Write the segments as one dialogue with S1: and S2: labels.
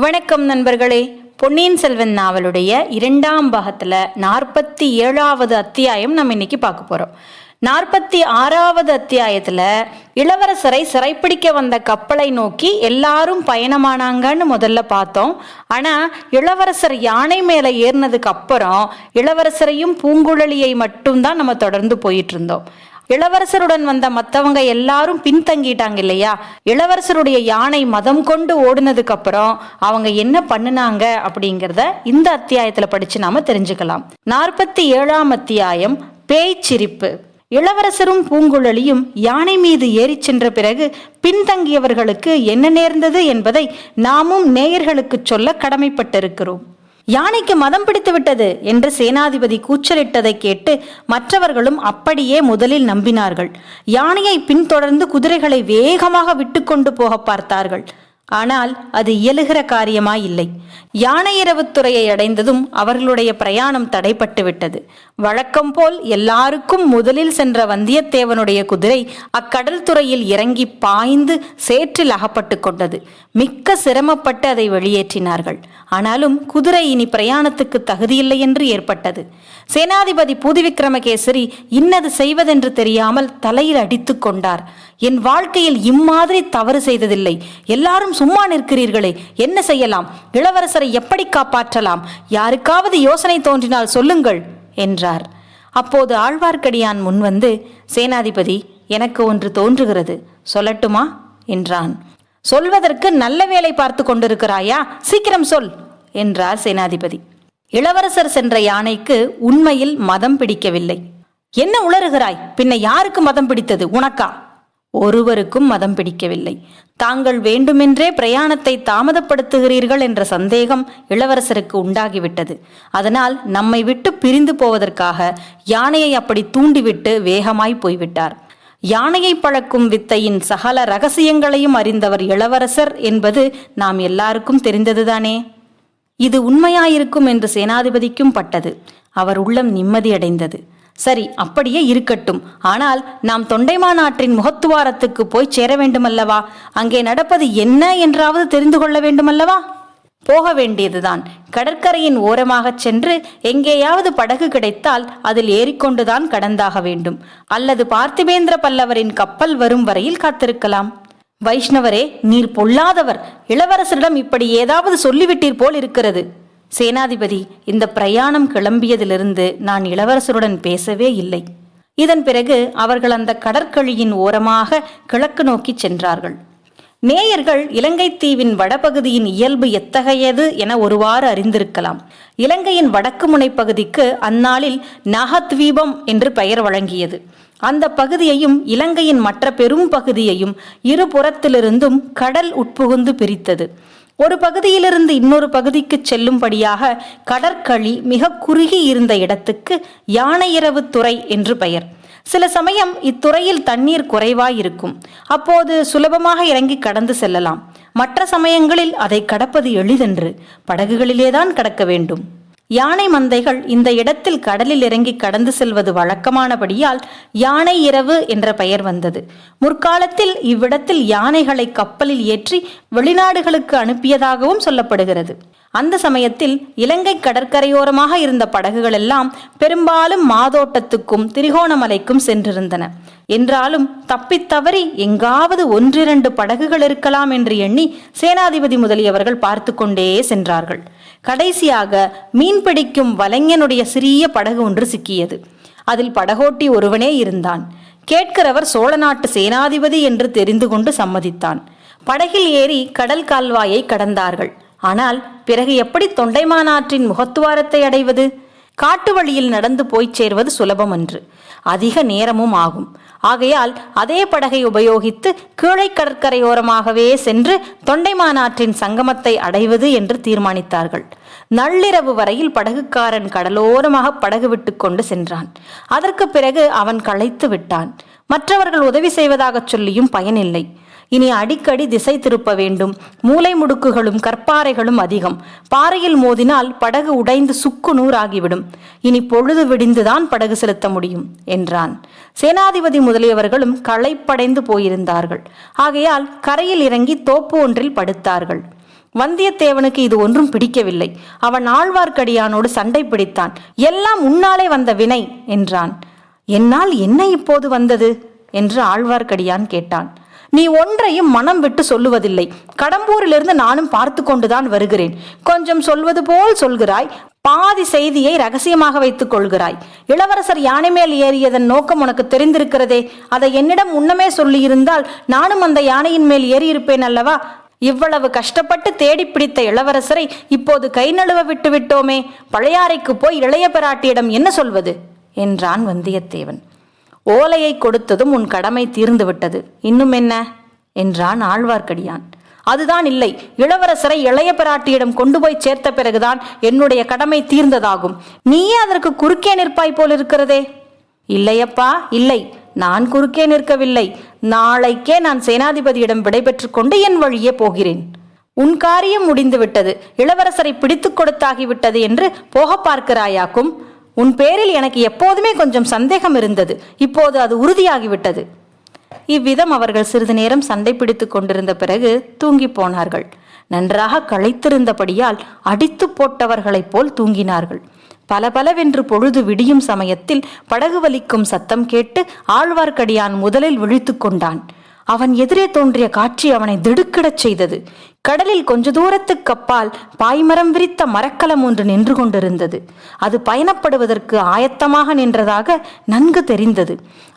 S1: வணக்கம் நண்பர்களே. பொன்னியின் செல்வன் நாவலுடைய இரண்டாம் பாகத்துல நாற்பத்தி ஏழாவது அத்தியாயம் நம்ம இன்னைக்கு பார்க்க போறோம். நாற்பத்தி ஆறாவது அத்தியாயத்துல இளவரசரை சிறைப்பிடிக்க வந்த கப்பலை நோக்கி எல்லாரும் பயணமானாங்கன்னு முதல்ல பார்த்தோம். ஆனா இளவரசர் யானை மேல ஏறினதுக்கு அப்புறம் இளவரசரையும் பூங்குழலியை மட்டும்தான் நம்ம தொடர்ந்து போயிட்டு இருந்தோம். இளவரசருடன் வந்த மற்றவங்க எல்லாரும் பின்தங்கிட்டாங்க இல்லையா? இளவரசருடைய யானை மதம் கொண்டு ஓடுனதுக்கு அப்புறம் அவங்க என்ன பண்ணுனாங்க அப்படிங்கிறத இந்த அத்தியாயத்துல படிச்சு நாம தெரிஞ்சுக்கலாம். நாற்பத்தி ஏழாம் அத்தியாயம் பேய்ச்சிரிப்பு. இளவரசரும் பூங்குழலியும் யானை மீது ஏறிச் சென்ற பிறகு பின்தங்கியவர்களுக்கு என்ன நேர்ந்தது என்பதை நாமும் நேயர்களுக்கு சொல்ல கடமைப்பட்டிருக்கிறோம். யானைக்கு மதம் பிடித்து விட்டது என்று சேனாதிபதி கூச்சலிட்டதை கேட்டு மற்றவர்களும் அப்படியே முதலில் நம்பினார்கள். யானையை பின்தொடர்ந்து குதிரைகளை வேகமாக விட்டு கொண்டு போக பார்த்தார்கள். ஆனால் அது இயலுகிற காரியமாயில்லை. இல்லை அடைந்ததும் அவர்களுடைய பிரயாணம் தடைப்பட்டு விட்டது வழக்கம் போல் எல்லாருக்கும் முதலில் சென்ற வந்தியத்தேவனுடைய குதிரை அக்கடல் துறையில் இறங்கி பாய்ந்து சேற்றில் அகப்பட்டு கொண்டது. மிக்க சிரமப்பட்டு அதை வெளியேற்றினார்கள். ஆனாலும் குதிரை இனி பிரயாணத்துக்கு தகுதியில்லை என்று ஏற்பட்டது. சேனாதிபதி பூதிவிக்ரமகேசரி இன்னது செய்வதென்று தெரியாமல் தலையில் அடித்து கொண்டார். என் வாழ்க்கையில் இம்மாதிரி தவறு செய்ததில்லை. எல்லாரும் சும்மா நிற்கிறீர்களே என்ன செய்யலாம்? இளவரசரை எப்படி காப்பாற்றலாம்? யாருக்காவது யோசனை தோன்றினால் சொல்லுங்கள் என்றார். அப்போது ஆழ்வார்க்கடியான் முன்வந்து சேனாதிபதி எனக்கு ஒன்று தோன்றுகிறது சொல்லட்டுமா? என்றான். சொல்வதற்கு நல்ல வேலை பார்த்து கொண்டிருக்கிறாயா? சீக்கிரம் சொல் என்றார் சேனாதிபதி. இளவரசர் சென்ற யானைக்கு உண்மையில் மதம் பிடிக்கவில்லை. என்ன உளறுகிறாய்? பின்ன யாருக்கு மதம் பிடித்தது? உனக்கா? ஒருவருக்கும் மதம் பிடிக்கவில்லை. தாங்கள் வேண்டுமென்றே பிரயாணத்தை தாமதப்படுத்துகிறீர்கள் என்ற சந்தேகம் இளவரசருக்கு உண்டாகிவிட்டது. அதனால் நம்மை விட்டு பிரிந்து போவதற்காக யானையை அப்படி தூண்டிவிட்டு வேகமாய் போய்விட்டார். யானையை பழக்கும் வித்தையின் சகல ரகசியங்களையும் அறிந்தவர் இளவரசர் என்பது நாம் எல்லாருக்கும் தெரிந்ததுதானே? இது உண்மையாயிருக்கும் என்று சேனாதிபதிக்கும் பட்டது. அவர் உள்ளம் நிம்மதியடைந்தது. சரி அப்படியே இருக்கட்டும். ஆனால் நாம் தொண்டைமானாற்றின் முகத்துவாரத்துக்கு போய் சேர வேண்டுமல்லவா? அங்கே நடப்பது என்ன என்றாவது தெரிந்து கொள்ள வேண்டுமல்லவா? போக வேண்டியதுதான். கடற்கரையின் ஓரமாகச் சென்று எங்கேயாவது படகு கிடைத்தால் அதில் ஏறிக்கொண்டுதான் கடந்தாக வேண்டும். அல்லது பார்த்திபேந்திர பல்லவரின் கப்பல் வரும் வரையில் காத்திருக்கலாம். வைஷ்ணவரே நீர் பொல்லாதவர். இளவரசரிடம் இப்படி ஏதாவது சொல்லிவிட்டீர் போல் இருக்கிறது. சேனாதிபதி இந்த பிரயாணம் கிளம்பியதிலிருந்து நான் இளவரசருடன் பேசவே இல்லை. இதன் பிறகு அவர்கள் அந்த கடற்கழியின் ஓரமாக கிழக்கு நோக்கி சென்றார்கள். நேயர்கள் இலங்கை தீவின் வடபகுதியின் இயல்பு எத்தகையது என ஒருவாறு அறிந்திருக்கலாம். இலங்கையின் வடக்கு முனைப்பகுதிக்கு அந்நாளில் நாகத்வீபம் என்று பெயர் வழங்கியது. அந்த பகுதியையும் இலங்கையின் மற்ற பெரும் பகுதியையும் இருபுறத்திலிருந்தும் கடல் உட்புகுந்து பிரித்தது. ஒரு பகுதியிலிருந்து இன்னொரு பகுதிக்கு செல்லும்படியாக கடற்களி மிக குறுகி இருந்த இடத்துக்கு யானையிரவு துறை என்று பெயர். சில சமயம் இத்துறையில் தண்ணீர் குறைவாயிருக்கும். அப்போது சுலபமாக இறங்கி கடந்து செல்லலாம். மற்ற சமயங்களில் அதை கடப்பது எளிதென்று. படகுகளிலேதான் கடக்க வேண்டும். யானை மந்தைகள் இந்த இடத்தில் கடலில் இறங்கி கடந்து செல்வது வழக்கமானபடியால் யானை இரவு என்ற பெயர் வந்தது. முற்காலத்தில் இவ்விடத்தில் யானைகளை கப்பலில் ஏற்றி வெளிநாடுகளுக்கு அனுப்பியதாகவும் சொல்லப்படுகிறது. அந்த சமயத்தில் இலங்கை கடற்கரையோரமாக இருந்த படகுகள் எல்லாம் பெரும்பாலும் மாதோட்டத்துக்கும் திரிகோணமலைக்கும் சென்றிருந்தன. என்றாலும் தப்பித்தவறி எங்காவது ஒன்றிரண்டு படகுகள் இருக்கலாம் என்று எண்ணி சேனாதிபதி முதலியவர்கள் பார்த்து கொண்டே சென்றார்கள். கடைசியாக மீன் பிடிக்கும் வலைஞனுடைய சிறிய படகு ஒன்று சிக்கியது. அதில் படகோட்டி ஒருவனே இருந்தான். கேட்கிறவர் சோழ நாட்டு சேனாதிபதி என்று தெரிந்து கொண்டு சம்மதித்தான். படகில் ஏறி கடல் கால்வாயை கடந்தார்கள். ஆனால் பிறகு எப்படி தொண்டைமானாற்றின் முகத்துவாரத்தை அடைவது? காட்டு வழியில் நடந்து போய்ச் சேர்வது சுலபம் அன்று அதிக நேரமும் ஆகும். ஆகையால் அதே படகை உபயோகித்து கீழே கடற்கரையோரமாகவே சென்று தொண்டைமானாற்றின் சங்கமத்தை அடைவது என்று தீர்மானித்தார்கள். நள்ளிரவு வரையில் படகுக்காரன் கடலோரமாக படகு விட்டு கொண்டு சென்றான். அதற்கு பிறகு அவன் களைத்து விட்டான். மற்றவர்கள் உதவி செய்வதாகச் சொல்லியும் பயனில்லை. இனி அடிக்கடி திசை திருப்ப வேண்டும். மூலை முடுக்குகளும் கற்பாறைகளும் அதிகம். பாறையில் மோதினால் படகு உடைந்து சுக்கு நூறாகிவிடும். இனி பொழுது விடிந்துதான் படகு செலுத்த முடியும் என்றான். சேனாதிபதி முதலியவர்களும் களைப்படைந்து போயிருந்தார்கள். ஆகையால் கரையில் இறங்கி தோப்பு ஒன்றில் படுத்தார்கள். வந்தியத்தேவனுக்கு இது ஒன்றும் பிடிக்கவில்லை. அவன் ஆழ்வார்க்கடியானோடு சண்டை பிடித்தான். எல்லாம் உன்னாலே வந்த வினை என்றான். என்னால் என்ன இப்போது வந்தது? என்று ஆழ்வார்க்கடியான் கேட்டான். நீ ஒன்றையும் மனம் விட்டு சொல்லுவதில்லை. கடம்பூரிலிருந்து நானும் பார்த்து கொண்டுதான் வருகிறேன். கொஞ்சம் சொல்வது போல் சொல்கிறாய் பாதி செய்தியை ரகசியமாக வைத்துக் கொள்கிறாய். இளவரசர் யானை மேல் ஏறியதன் நோக்கம் உனக்கு தெரிந்திருக்கிறதே. அதை என்னிடம் முன்னமே சொல்லியிருந்தால் நானும் அந்த யானையின் மேல் ஏறியிருப்பேன் அல்லவா? இவ்வளவு கஷ்டப்பட்டு தேடி பிடித்த இளவரசரை இப்போது கை நழுவ விட்டு விட்டோமே. பழையாறைக்கு போய் இளைய பிராட்டியிடம் என்ன சொல்வது? என்றான் வந்தியத்தேவன். ஓலையை கொடுத்ததும் உன் கடமை தீர்ந்துவிட்டது. இன்னும் என்ன? என்றான் ஆழ்வார்க்கடியான். அதுதான் இல்லை. இளவரசரை இளைய பிராட்டியிடம் கொண்டு போய் சேர்த்த பிறகுதான் என்னுடைய கடமை தீர்ந்ததாகும். நீயே அதற்கு குறுக்கே நிற்பாய் போல் இருக்கிறதே இல்லையப்பா இல்லை. நான் குறுக்கே நிற்கவில்லை. நாளைக்கே நான் சேனாதிபதியிடம் விடைபெற்றுக் கொண்டு என் வழியே போகிறேன். உன் காரியம் முடிந்துவிட்டது. இளவரசரை பிடித்துக் கொடுத்தாகிவிட்டது என்று போக பார்க்கிறாயாக்கும்? உன் பேரில் எனக்கு எப்போதுமே கொஞ்சம் சந்தேகம் இருந்தது. இப்போது அது உறுதியாகிவிட்டது. இவ்விதம் அவர்கள் சிறிது நேரம் சண்டை பிடித்துக் கொண்டிருந்த பிறகு தூங்கி போனார்கள். நன்றாக களைத்திருந்தபடியால் அடித்து போட்டவர்களைப் போல் தூங்கினார்கள். பலபலவென்று பொழுது விடியும் சமயத்தில் படகு வலிக்கும் சத்தம் கேட்டு ஆழ்வார்க்கடியான் முதலில் விழித்து கொண்டான். அவன் எதிரே தோன்றிய காட்சி அவனை திடுக்கிடச் செய்தது. கடலில் கொஞ்ச தூரத்துக்கு அப்பால் பாய்மரம் விரித்த மரக்கலம் ஒன்று நின்று கொண்டிருந்தது. அது பயணப்படுவதற்கு ஆயத்தமாக நின்றதாக நன்கு தெரிந்தது.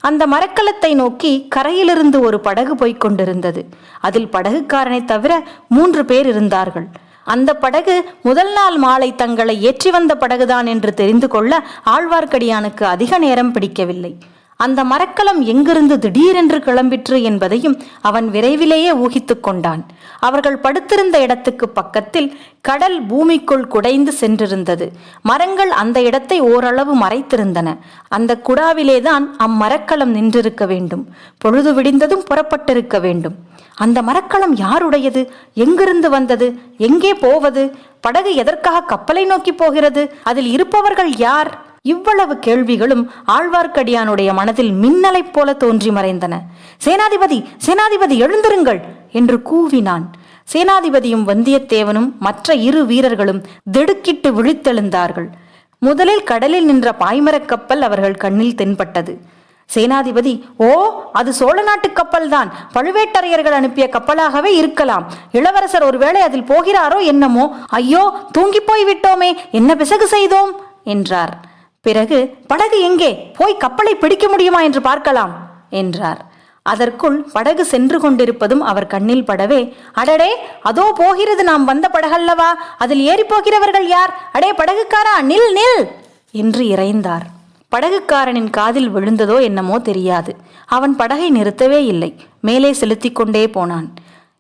S1: அந்த மரக்கலத்தை நோக்கி கரையிலிருந்து ஒரு படகு போய்க் கொண்டிருந்தது. அதில் படகுக்காரனை தவிர மூன்று பேர் இருந்தார்கள். அந்த படகு முதல் நாள் மாலை தங்களை ஏற்றி வந்த படகுதான் என்று தெரிந்து கொள்ள ஆழ்வார்க்கடியானுக்கு அதிக நேரம் பிடிக்கவில்லை. அந்த மரக்கலம் எங்கிருந்து திடீரென்று கிளம்பிற்று என்பதையும் அவன் விரைவிலேயே ஊகித்துக் கொண்டான். அவர்கள் படுத்திருந்த இடத்துக்கு பக்கத்தில் கடல் பூமிக்குள் குடைந்து சென்றிருந்தது. மரங்கள் அந்த இடத்தை ஓரளவு மறைத்திருந்தன. அந்த குடாவிலேதான் அம்மரக்கலம் நின்றிருக்க வேண்டும். பொழுது விடிந்ததும் புறப்பட்டிருக்க வேண்டும். அந்த மரக்கலம் யாருடையது? எங்கிருந்து வந்தது? எங்கே போவது? படகு எதற்காக கப்பலை நோக்கி போகிறது? அதில் இருப்பவர்கள் யார்? இவ்வளவு கேள்விகளும் ஆழ்வார்க்கடியானுடைய மனதில் மின்னலைப் போல தோன்றி மறைந்தன. சேனாதிபதி சேனாதிபதி எழுந்திருங்கள் என்று கூவினான். சேனாதிபதியும் வந்தியத்தேவனும் மற்ற இரு வீரர்களும் திடுக்கிட்டு விழித்தெழுந்தார்கள். முதலில் கடலில் நின்ற பாய்மரக் கப்பல் அவர்கள் கண்ணில் தென்பட்டது. சேனாதிபதி ஓ அது சோழ நாட்டு கப்பல்தான். பழுவேட்டரையர்கள் அனுப்பிய கப்பலாகவே இருக்கலாம். இளவரசர் ஒருவேளை அதில் போகிறாரோ என்னமோ? ஐயோ தூங்கி போய் விட்டோமே என்ன பிசகு செய்தோம்? என்றார். பிறகு படகு எங்கே? போய் கப்பலை பிடிக்க முடியுமா என்று பார்க்கலாம் என்றார். அதற்குள் படகு சென்று கொண்டிருப்பதும் அவர் கண்ணில் படவே அடடே அதோ போகிறது நாம் வந்த படகல்லவா? அதில் ஏறி போகிறவர்கள் யார்? அடே படகுக்காரா? நில் நில்! என்று இறைந்தார். படகுக்காரனின் காதில் விழுந்ததோ என்னமோ தெரியாது. அவன் படகை நிறுத்தவே இல்லை. மேலே செலுத்திக் கொண்டே போனான்.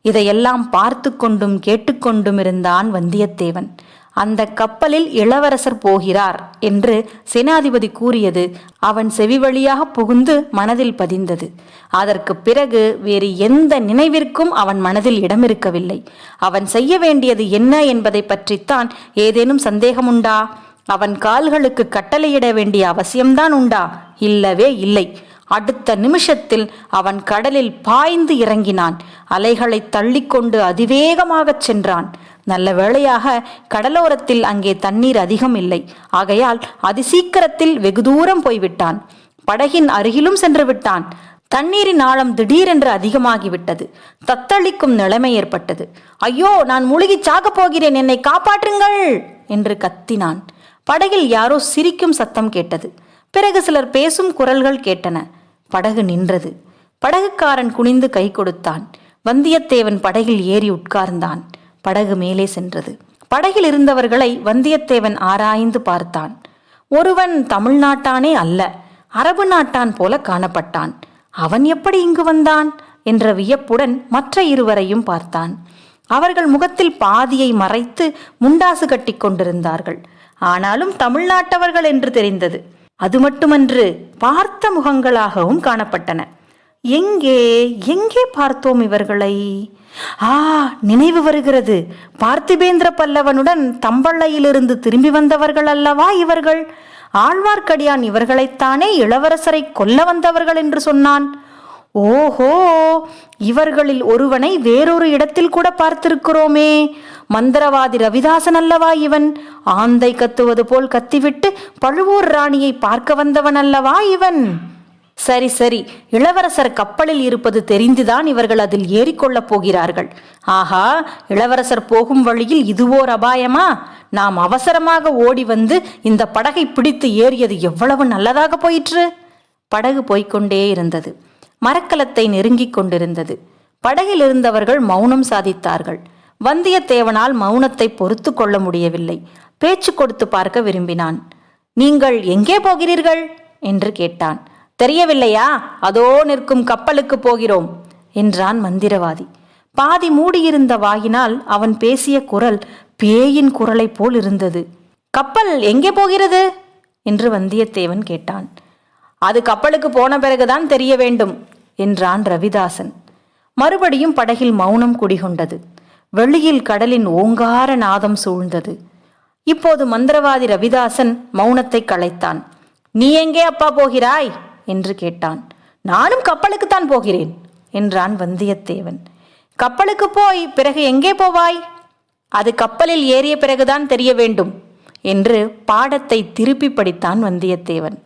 S1: இதையெல்லாம் பார்த்து கொண்டும் கேட்டுக்கொண்டும் இருந்தான் வந்தியத்தேவன். அந்த கப்பலில் இளவரசர் போகிறார் என்று சேனாதிபதி கூறியது அவன் செவி வழியாக புகுந்து மனதில் பதிந்தது. அதற்கு பிறகு வேறு எந்த நினைவிற்கும் அவன் மனதில் இடமிருக்கவில்லை. அவன் செய்ய வேண்டியது என்ன என்பதை பற்றித்தான் ஏதேனும் சந்தேகமுண்டா? அவன் கால்களுக்கு கட்டளையிட வேண்டிய அவசியம்தான் உண்டா? இல்லவே இல்லை. அடுத்த நிமிஷத்தில் அவன் கடலில் பாய்ந்து இறங்கினான். அலைகளை தள்ளிக்கொண்டு அதிவேகமாகச் சென்றான். நல்ல வேளையாக கடலோரத்தில் அங்கே தண்ணீர் அதிகம் இல்லை. ஆகையால் அதிசீக்கிரத்தில் வெகு தூரம் போய்விட்டான். படகின் அருகிலும் சென்று விட்டான். தண்ணீரின் ஆழம் திடீரென்று அதிகமாகிவிட்டது. தத்தளிக்கும் நிலைமை ஏற்பட்டது. ஐயோ நான் முழுகி சாகப் போகிறேன். என்னை காப்பாற்றுங்கள்! என்று கத்தினான். படகில் யாரோ சிரிக்கும் சத்தம் கேட்டது. பிறகு சிலர் பேசும் குரல்கள் கேட்டன. படகு நின்றது. படகுக்காரன் குனிந்து கை கொடுத்தான். வந்தியத்தேவன் படகில் ஏறி உட்கார்ந்தான். படகு மேலே சென்றது. படகில் இருந்தவர்களை வந்தியத்தேவன் ஆராய்ந்து பார்த்தான். ஒருவன் தமிழ்நாட்டானே அல்ல அரபு நாட்டான் போல காணப்பட்டான். அவன் எப்படி இங்கு வந்தான்? என்ற வியப்புடன் மற்ற இருவரையும் பார்த்தான். அவர்கள் முகத்தில் பாதியை மறைத்து முண்டாசு கட்டி கொண்டிருந்தார்கள். ஆனாலும் தமிழ்நாட்டவர்கள் என்று தெரிந்தது. அது மட்டுமன்று பார்த்த முகங்களாகவும் காணப்பட்டன. எங்கே எங்கே பார்த்தோம் இவர்களை? ஆ நினைவு வருகிறது. பார்த்திபேந்திர பல்லவனுடன் தம்பள்ளையிலிருந்து திரும்பி வந்தவர்கள் அல்லவா இவர்கள்? ஆழ்வார்க்கடியான் இவர்களைத்தானே இளவரசரை கொல்ல வந்தவர்கள் என்று சொன்னான். ஓஹோ இவர்களில் ஒருவனை வேறொரு இடத்தில் கூட பார்த்திருக்கிறோமே. மந்திரவாதி ரவிதாசன் அல்லவா இவன்? ஆந்தை கத்துவது போல் கத்திவிட்டு பழுவூர் ராணியை பார்க்க வந்தவன் அல்லவா இவன்? சரி சரி. இளவரசர் கப்பலில் இருப்பது தெரிந்துதான் இவர்கள் அதில் ஏறிக்கொள்ளப் போகிறார்கள். ஆஹா இளவரசர் போகும் வழியில் இதுவோர் அபாயமா? நாம் அவசரமாக ஓடி வந்து இந்த படகை பிடித்து ஏறியது எவ்வளவு நல்லதாக போயிற்று? படகு போய்க்கொண்டே இருந்தது. மரக்கலத்தை நெருங்கிக் கொண்டிருந்தது. படகில் இருந்தவர்கள் மௌனம் சாதித்தார்கள். வந்தியத்தேவனால் மௌனத்தை பொறுத்து கொள்ள முடியவில்லை. பேச்சு கொடுத்து பார்க்க விரும்பினான். நீங்கள் எங்கே போகிறீர்கள்? என்று கேட்டான். தெரியவில்லையா? அதோ நிற்கும் கப்பலுக்கு போகிறோம் என்றான் மந்திரவாதி. பாதி மூடியிருந்த வாயினால் அவன் பேசிய குரல் பேயின் குரலைப் போல் இருந்தது. கப்பல் எங்கே போகிறது? என்று வந்தியத்தேவன் கேட்டான். அது கப்பலுக்கு போன பிறகுதான் தெரிய வேண்டும் என்றான் ரவிதாசன். மறுபடியும் படகில் மௌனம் குடிகொண்டது. வெளியில் கடலின் ஓங்கார நாதம் சூழ்ந்தது. இப்போது மந்திரவாதி ரவிதாசன் மௌனத்தை களைத்தான். நீ எங்கே அப்பா போகிறாய்? என்று கேட்டான். நானும் கப்பலுக்குத்தான் போகிறேன் என்றான் வந்தியத்தேவன். கப்பலுக்கு போய் பிறகு எங்கே போவாய்? அது கப்பலில் ஏறிய பிறகுதான் தெரிய வேண்டும் என்று பாடத்தை திருப்பி படித்தான் வந்தியத்தேவன்.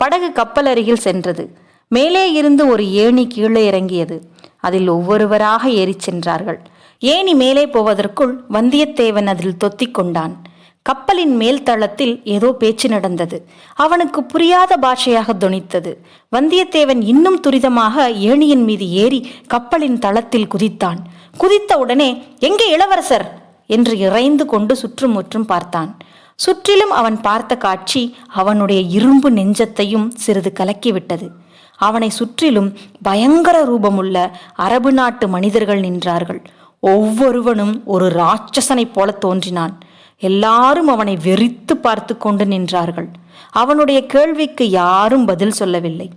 S1: படகு கப்பல் அருகில் சென்றது. மேலே இருந்து ஒரு ஏணி கீழே இறங்கியது. அதில் ஒவ்வொருவராக ஏறிச் சென்றார்கள். ஏணி மேலே போவதற்குள் வந்தியத்தேவன் அதில் தொத்திக் கொண்டான். கப்பலின் மேல் தளத்தில் ஏதோ பேச்சு நடந்தது. அவனுக்கு புரியாத பாஷையாக தொனித்தது வந்தியத்தேவன் இன்னும் துரிதமாக ஏணியின் மீது ஏறி கப்பலின் தளத்தில் குதித்தான். குதித்த உடனே எங்கே இளவரசர்? என்று இறைந்து கொண்டு சுற்றுமுற்றும் பார்த்தான். சுற்றிலும் அவன் பார்த்த காட்சி அவனுடைய இரும்பு நெஞ்சத்தையும் சிறிது கலக்கிவிட்டது. அவனை சுற்றிலும் பயங்கர ரூபமுள்ள அரபு நாட்டு மனிதர்கள் நின்றார்கள். ஒவ்வொருவனும் ஒரு ராட்சசனைப் போல தோன்றினான். எல்லாரும் அவனை வெறித்து பார்த்து கொண்டு நின்றார்கள். அவனுடைய கேள்விக்கு யாரும் பதில் சொல்லவில்லை.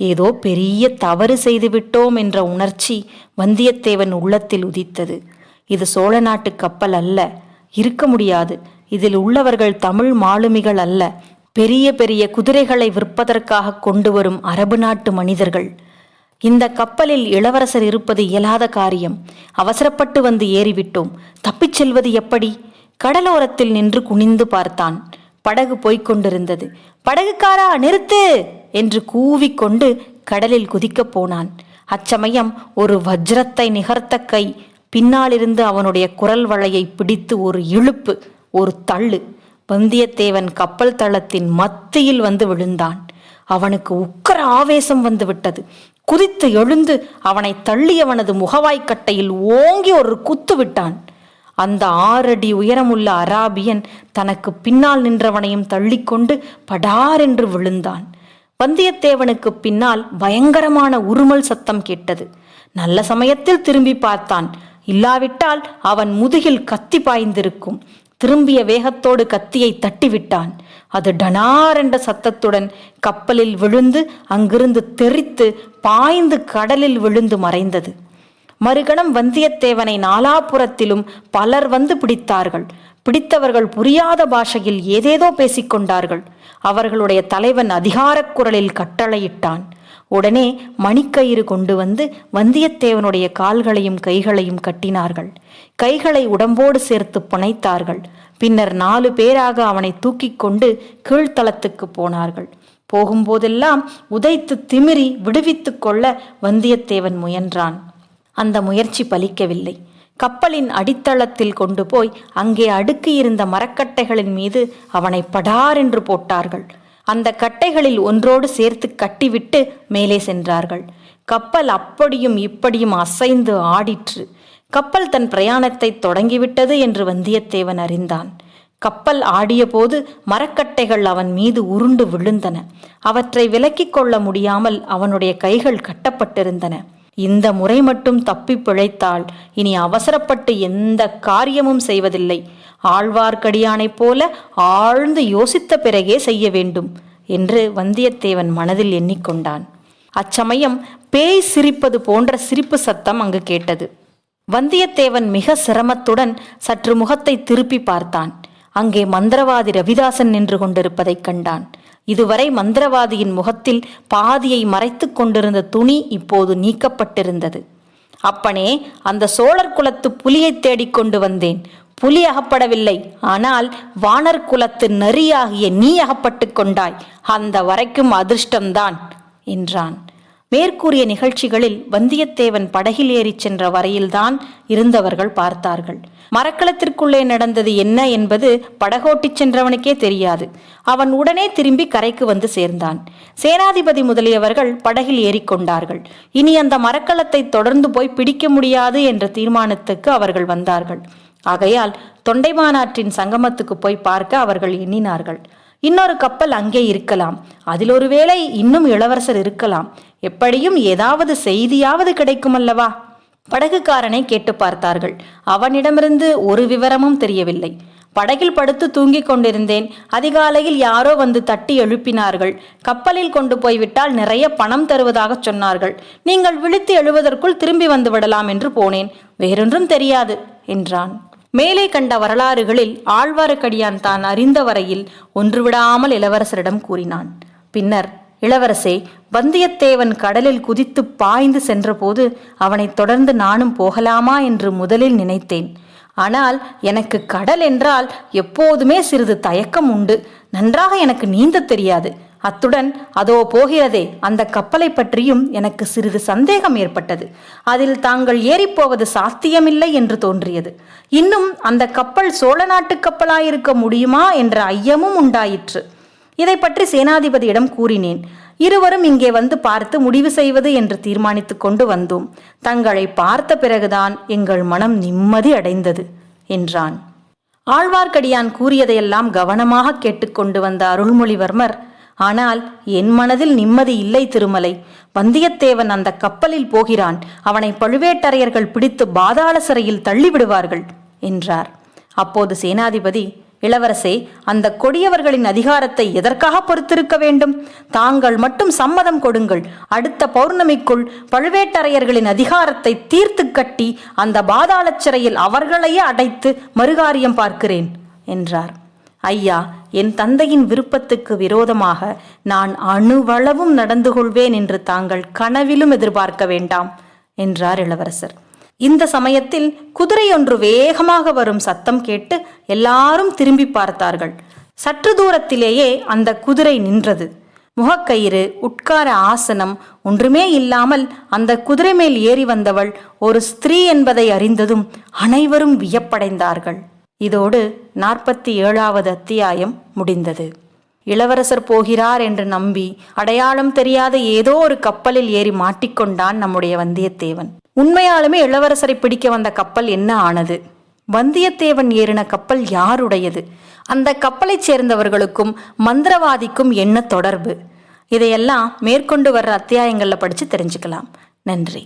S1: ஏதோ பெரிய தவறு செய்துவிட்டோம் என்ற உணர்ச்சி வந்தியத்தேவன் உள்ளத்தில் உதித்தது. இது சோழ நாட்டு கப்பல் அல்ல. இருக்க முடியாது. இதில் உள்ளவர்கள் தமிழ் மாலுமிகள் அல்ல. பெரிய பெரிய குதிரைகளை விற்பதற்காக கொண்டு வரும் அரபு நாட்டு மனிதர்கள். இந்த கப்பலில் இளவரசர் இருப்பது இயலாத காரியம். அவசரப்பட்டு வந்து ஏறிவிட்டோம். தப்பிச் செல்வது எப்படி? கடலோரத்தில் நின்று குனிந்து பார்த்தான். படகு போய்க் கொண்டிருந்தது. படகுக்காரா நிறுத்து! என்று கூவிக்கொண்டு கடலில் குதிக்கப் போனான். அச்சமயம் ஒரு வஜ்ரத்தை நிகர்த்த கை பின்னாலிருந்து அவனுடைய குரல் வளையை பிடித்து ஒரு இழுப்பு ஒரு தள்ளு. வந்தியத்தேவன் கப்பல் தளத்தின் மத்தியில் வந்து விழுந்தான். அவனுக்கு உக்கர ஆவேசம் வந்துவிட்டது குதித்து எழுந்து அவனை தள்ளியவனது முகவாய்க்கட்டையில் ஓங்கி ஒரு குத்து விட்டான். அந்த ஆறடி உயரமுள்ள அராபியன் தனக்கு பின்னால் நின்றவனையும் தள்ளிக்கொண்டு படார் என்று விழுந்தான். வந்தியத்தேவனுக்கு பின்னால் பயங்கரமான உருமல் சத்தம் கேட்டது. நல்ல சமயத்தில் திரும்பி பார்த்தான். இல்லாவிட்டால் அவன் முதுகில் கத்தி பாய்ந்திருக்கும். திரும்பிய வேகத்தோடு கத்தியை தட்டிவிட்டான். அது டனார் என்ற சத்தத்துடன் கப்பலில் விழுந்து அங்கிருந்து தெறித்து பாய்ந்து கடலில் விழுந்து மறைந்தது. மறுகணம் வந்தியத்தேவனை நாலாபுரத்திலும் பலர் வந்து பிடித்தார்கள். பிடித்தவர்கள் புரியாத பாஷையில் ஏதேதோ பேசிக்கொண்டார்கள். அவர்களுடைய தலைவன் அதிகாரக் குரலில் கட்டளையிட்டான். உடனே மணிக்கயிறு கொண்டு வந்து வந்தியத்தேவனுடைய கால்களையும் கைகளையும் கட்டினார்கள். கைகளை உடம்போடு சேர்த்து புனைத்தார்கள். பின்னர் நாலு பேராக அவனை தூக்கிக் கொண்டு கீழ்த்தளத்துக்கு போனார்கள். போகும்போதெல்லாம் உதைத்து திமிரி விடுவித்துக் கொள்ள வந்தியத்தேவன் முயன்றான். அந்த முயற்சி பலிக்கவில்லை. கப்பலின் அடித்தளத்தில் கொண்டு போய் அங்கே அடுக்கியிருந்த மரக்கட்டைகளின் மீது அவனை படார் என்று போட்டார்கள். அந்த கட்டைகளில் ஒன்றோடு சேர்த்து கட்டிவிட்டு மேலே சென்றார்கள். கப்பல் அப்படியும் இப்படியும் அசைந்து ஆடிற்று. கப்பல் தன் பிரயாணத்தை தொடங்கிவிட்டது என்று வந்தியத்தேவன் அறிந்தான். கப்பல் ஆடியபோது மரக்கட்டைகள் அவன் மீது உருண்டு விழுந்தன. அவற்றை விலக்கிக் கொள்ள முடியாமல் அவனுடைய கைகள் கட்டப்பட்டிருந்தன. இந்த முறை மட்டும் தப்பி பிழைத்தால் இனி அவசரப்பட்டு எந்த காரியமும் செய்வதில்லை. ஆழ்வார்க்கடியானைப் போல ஆழ்ந்து யோசித்த பிறகே செய்ய வேண்டும் என்று வந்தியத்தேவன் மனதில் எண்ணிக்கொண்டான். அச்சமயம் பேய் சிரிப்பது போன்ற சிரிப்பு சத்தம் அங்கு கேட்டது. வந்தியத்தேவன் மிக சிரமத்துடன் சற்று முகத்தை திருப்பி பார்த்தான். அங்கே மந்திரவாதி ரவிதாசன் நின்று கொண்டிருப்பதைக் கண்டான். இதுவரை மந்திரவாதியின் முகத்தில் பாதியை மறைத்துக் கொண்டிருந்த துணி இப்போது நீக்கப்பட்டிருந்தது. அப்பனே அந்த சோழர் குலத்து புலியை தேடிக்கொண்டு வந்தேன். புலி அகப்படவில்லை. ஆனால் வானர் குலத்து நரியாகிய நீ அகப்பட்டு கொண்டாய். அந்த வரைக்கும் அதிர்ஷ்டம்தான் என்றான். மேற்கூறிய நிகழ்ச்சிகளில் வந்தியத்தேவன் படகில் ஏறிச் சென்ற வரையில்தான் இருந்தவர்கள் பார்த்தார்கள். மரக்களத்திற்குள்ளே நடந்தது என்ன என்பது படகோட்டிச் சென்றவனுக்கே தெரியாது. அவன் உடனே திரும்பி கரைக்கு வந்து சேர்ந்தான். சேனாதிபதி முதலியவர்கள் படகில் ஏறிக்கொண்டார்கள் இனி அந்த மரக்கலத்தை தொடர்ந்து போய் பிடிக்க முடியாது என்ற தீர்மானத்துக்கு அவர்கள் வந்தார்கள். ஆகையால் தொண்டைமானாற்றின் சங்கமத்துக்கு போய் பார்க்க அவர்கள் எண்ணினார்கள். இன்னொரு கப்பல் அங்கே இருக்கலாம். அதில் ஒருவேளை இன்னும் இளவரசர் இருக்கலாம். எப்படியும் ஏதாவது செய்தியாவது கிடைக்குமல்லவா? படகுக்காரனை கேட்டு பார்த்தார்கள். அவனிடமிருந்து ஒரு விவரமும் தெரியவில்லை. படகில் படுத்து தூங்கிக் கொண்டிருந்தேன். அதிகாலையில் யாரோ வந்து தட்டி எழுப்பினார்கள். கப்பலில் கொண்டு போய்விட்டால் நிறைய பணம் தருவதாக சொன்னார்கள். நீங்கள் விழித்து எழுவதற்குள் திரும்பி வந்து விடலாம் என்று போனேன். வேறொன்றும் தெரியாது என்றான். மேலே கண்ட வரலாறுகளில் ஆழ்வார்க்கடியான் தான் அறிந்த வரையில் ஒன்றுவிடாமல் இளவரசரிடம் கூறினான். பின்னர் இளவரசே வந்தியத்தேவன் கடலில் குதித்து பாய்ந்து சென்றபோது அவனைத் தொடர்ந்து நானும் போகலாமா என்று முதலில் நினைத்தேன். ஆனால் எனக்கு கடல் என்றால் எப்போதுமே சிறிது தயக்கம் உண்டு. நன்றாக எனக்கு நீந்த தெரியாது. அத்துடன் அதோ போகிறதே அந்த கப்பலை பற்றியும் எனக்கு சிறிது சந்தேகம் ஏற்பட்டது. அதில் தாங்கள் ஏறிப்போவது சாத்தியமில்லை என்று தோன்றியது. இன்னும் அந்த கப்பல் சோழ நாட்டு கப்பலாயிருக்க முடியுமா என்ற ஐயமும் உண்டாயிற்று. இதை பற்றி சேனாதிபதியிடம் கூறினேன். இருவரும் இங்கே வந்து பார்த்து முடிவு செய்வது என்று தீர்மானித்துக் கொண்டு வந்தோம். தங்களை பார்த்த பிறகுதான் எங்கள் மனம் நிம்மதி அடைந்தது என்றான். ஆழ்வார்க்கடியான் கூறியதையெல்லாம் கவனமாக கேட்டுக்கொண்டு வந்த அருள்மொழிவர்மர் ஆனால் என் மனதில் நிம்மதி இல்லை திருமலை. வந்தியத்தேவன் அந்த கப்பலில் போகிறான். அவனை பழுவேட்டரையர்கள் பிடித்து பாதாள சிறையில் தள்ளிவிடுவார்கள் என்றார். அப்போது சேனாதிபதி இளவரசே அந்த கொடியவர்களின் அதிகாரத்தை எதற்காக பொறுத்திருக்க வேண்டும்? தாங்கள் மட்டும் சம்மதம் கொடுங்கள். அடுத்த பௌர்ணமிக்குள் பழுவேட்டரையர்களின் அதிகாரத்தை தீர்த்து கட்டி அந்த பாதாளச் சிறையில் அவர்களையே அடைத்து மறுகாரியம் பார்க்கிறேன் என்றார். ஐயா என் தந்தையின் விருப்பத்துக்கு விரோதமாக நான் அணுவளவும் நடந்து கொள்வேன் என்று தாங்கள் கனவிலும் எதிர்பார்க்க வேண்டாம் என்றார் இளவரசர். இந்த சமயத்தில் குதிரை ஒன்று வேகமாக வரும் சத்தம் கேட்டு எல்லாரும் திரும்பி பார்த்தார்கள். சற்று தூரத்திலேயே அந்த குதிரை நின்றது. முகக்கயிறு உட்கார ஆசனம் ஒன்றுமே இல்லாமல் அந்த குதிரை மேல் ஏறி வந்தவள் ஒரு ஸ்திரீ என்பதை அறிந்ததும் அனைவரும் வியப்படைந்தார்கள். இதோடு நாற்பத்தி ஏழாவது அத்தியாயம் முடிந்தது. இளவரசர் போகிறார் என்று நம்பி அடையாளம் தெரியாத ஏதோ ஒரு கப்பலில் ஏறி மாட்டிக்கொண்டான் நம்முடைய வந்தியத்தேவன். உண்மையாலுமே இளவரசரை பிடிக்க வந்த கப்பல் என்ன ஆனது? வந்தியத்தேவன் ஏறின கப்பல் யாருடையது? அந்த கப்பலைச் சேர்ந்தவர்களுக்கும் மந்திரவாதிக்கும் என்ன தொடர்பு? இதையெல்லாம் மேற்கொண்டு வர்ற அத்தியாயங்களில் படித்து தெரிஞ்சுக்கலாம். நன்றி.